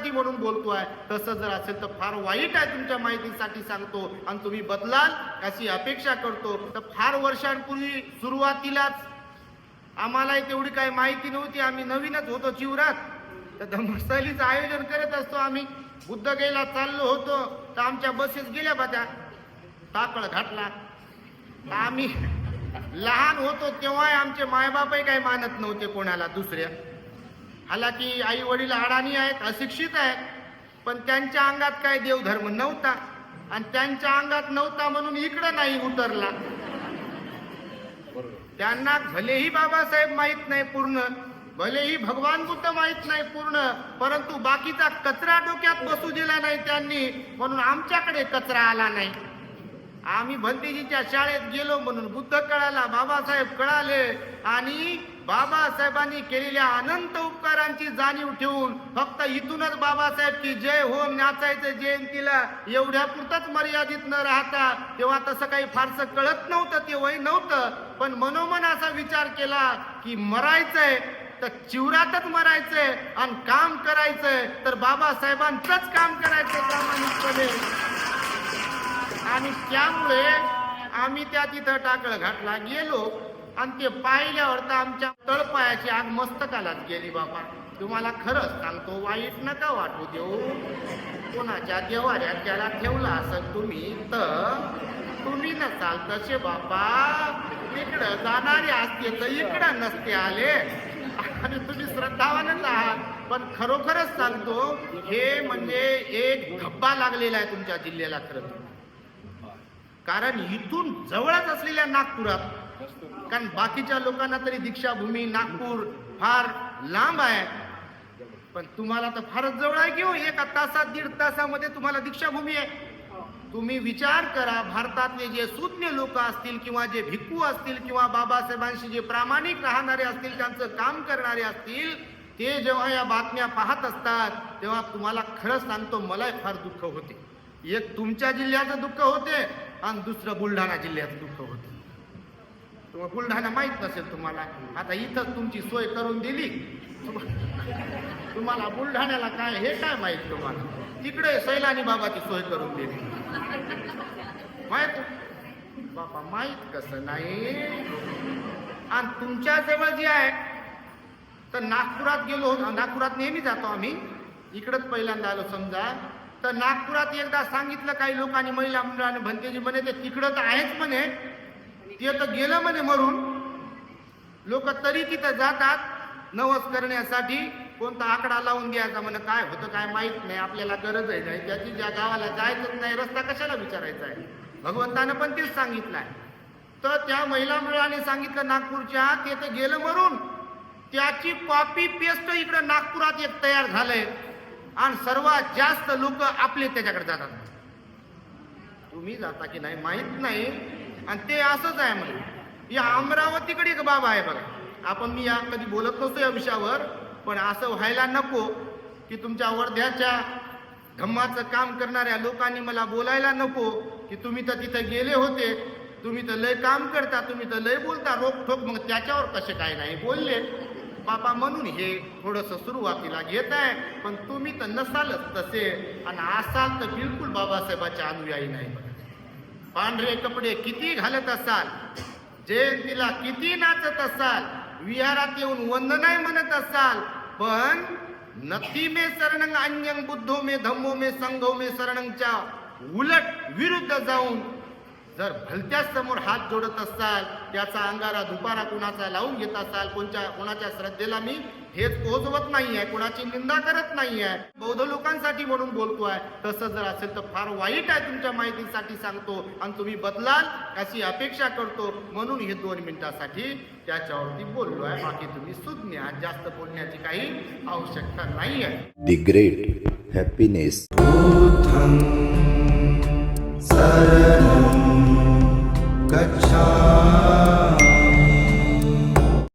माहितीसाठी म्हणून बोलतोय. तसं जर असेल तर फार वाईट आहे तुमच्या माहितीसाठी सांगतो. आणि तुम्ही बदलाल अशी अपेक्षा करतो. तर फार वर्षांपूर्वी सुरुवातीलाच आम्हालाही तेवढी काही माहिती नव्हती. आम्ही नवीनच होतो चिवरात. तर धम्मस्थलीचं आयोजन करत असतो आम्ही. बुद्धगयला चाललो होतो. तर आमच्या बसेस गेल्या बाजा टाकळ घातला. तर आम्ही लहान होतो तेव्हा आमचे मायबापही काही मानत नव्हते कोणाला दुसऱ्या हालाकी आई वडील अडाणी आहेत अशिक्षित आहेत पण त्यांच्या अंगात काय देवधर्म नव्हता. आणि त्यांच्या अंगात नव्हता म्हणून इकडं नाही उतरला. त्यांना भलेही बाबासाहेब माहीत नाही पूर्ण भलेही भगवान बुद्ध माहीत नाही पूर्ण परंतु बाकीचा कचरा डोक्यात बसू दिला नाही त्यांनी म्हणून आमच्याकडे कचरा आला नाही. आम्ही भंतेजीच्या शाळेत गेलो म्हणून बुद्ध कळाला बाबासाहेब कळाले आणि बाबासाहेबांनी केलेल्या अनंत उपकारांची जाणीव ठेवून फक्त इथूनच बाबासाहेब की जय हो नाचायचं जयंतीला एवढ्या पुरतच मर्यादित न राहता तेव्हा तसं काही फारसं कळत नव्हतं ते वय नव्हतं. पण मनोमन असा विचार केला की मरायचंय तर चिवरातच मरायचंय आणि काम करायचंय. तर बाबासाहेबांचंच काम करायचं प्रामाणिकपणे. आणि त्यामुळे आम्ही त्या तिथं टाकळ घातला गेलो. आणि ते पाहिल्यावर तर आमच्या तळपायाची आग मस्तकालाच गेली बाबा. तुम्हाला खरंच सांगतो वाईट नका वाटू देऊ. कोणाच्या देवाऱ्यात त्याला ठेवला असं तुम्ही तर तुम्ही नसाल तसे बापा इकडं जाणारे असते तर इकडं नसते आले. आणि तुम्ही श्रद्धावानच आहात. पण खरोखरच सांगतो हे म्हणजे एक धब्बा लागलेला आहे तुमच्या जिल्ह्याला खरं तर. कारण इथून जवळच असलेल्या नागपुरात कारण बाकीच्या लोकांना तरी दीक्षाभूमी नागपूर फार लांब आहे. पण तुम्हाला तर फारच जवळ आहे की हो एका तासात दीड तासामध्ये तुम्हाला दीक्षाभूमी आहे. तुम्ही विचार करा भारतातले जे सुज्ञ लोक असतील किंवा जे भिक्खू असतील किंवा बाबासाहेबांशी जे प्रामाणिक राहणारे असतील त्यांचं काम करणारे असतील ते जेव्हा या बातम्या पाहत असतात तेव्हा तुम्हाला खरंच सांगतो मलाही फार दुःख होते. एक तुमच्या जिल्ह्याचं दुःख होते आणि दुसरं बुलढाणा जिल्ह्यात दुःख होतं. तुम्हाला बुलढाणा माहीत नसेल तुम्हाला. आता इथंच तुमची सोय करून दिली. तुम्हाला बुलढाण्याला काय हे काय माहीत तुम्हाला? तिकडे सैलानी बाबाची सोय करून दिली. माहीत? बाबा माहीत कसं नाही? आणि तुमच्या जवळ जे आहे तर नागपुरात गेलो होतो. नागपुरात नेहमी जातो आम्ही. इकडंच पहिल्यांदा आलो समजा. तर नागपुरात एकदा सांगितलं काही लोकांनी महिला मंडळाने भंतेजी म्हणे ते तिकडं तर आहेच म्हणे. ते तर गेलं म्हणे मरून. लोक तरी तिथं जातात नवस करण्यासाठी. कोणता आकडा लावून द्यायचा म्हणे काय होतं काय माहीत नाही. आपल्याला गरज आहे नाही त्याची ज्या गावाला जायचंच नाही रस्ता कशाला विचारायचा आहे? भगवंतानं पण तेच सांगितलं आहे. तर त्या महिला मंडळाने सांगितलं नागपूरच्या ते तर गेलं मरून. त्याची कॉपी पेस्ट इकडं नागपुरात एक तयार झालंय. आणि सर्वात जास्त लोक आपले त्याच्याकडे जातात. तुम्ही जाता की नाही माहीत नाही. आणि ते असंच आहे म्हणजे या अमरावतीकडे एक बाबा आहे बघा. आपण मी या कधी बोलत नसतो या विषयावर पण असं व्हायला नको की तुमच्या वर्ध्याच्या धम्माचं काम करणाऱ्या लोकांनी मला बोलायला नको की तुम्ही तर तिथे गेले होते. तुम्ही तर लय काम करता तुम्ही तर लय बोलता. रोखोक मग त्याच्यावर कसे काय नाही बोलले. बाबा म्हणून हे थोडस सुरुवातीला घेत आहे पण तुम्ही तर नसालच तसे. आणि असाल तर बिलकुल बाबासाहेबाच्या अनुयायी नाही. पांढरे कपडे किती घालत असाल? जयंतीला किती नाचत असाल? विहारात येऊन वंदनाय म्हणत असाल? पण नथी मे शरणंग अन्यंग बुद्धो मे धम्मो मे संघो मे शरणंगच्या उलट विरुद्ध जाऊन जर भलत्याच समोर हात जोडत असाल त्याचा अंगारा दुपारा कोणाचा लावून घेत असाल कोणच्या कोणाच्या श्रद्धेला मी हेच पोहोचवत नाही आहे कोणाची निंदा करत नाही आहे बौद्ध लोकांसाठी म्हणून बोलतोय तसं जर असेल तर फार वाईट आहे तुमच्या माहितीसाठी सांगतो. आणि तुम्ही बदलाल अशी अपेक्षा करतो. म्हणून हे दोन मिनिटासाठी त्याच्यावरती बोललो आहे. बाकी तुम्ही सुज्ञ आहात. जास्त बोलण्याची काही आवश्यकता नाही आहे the great happiness. शरणं गच्छामः।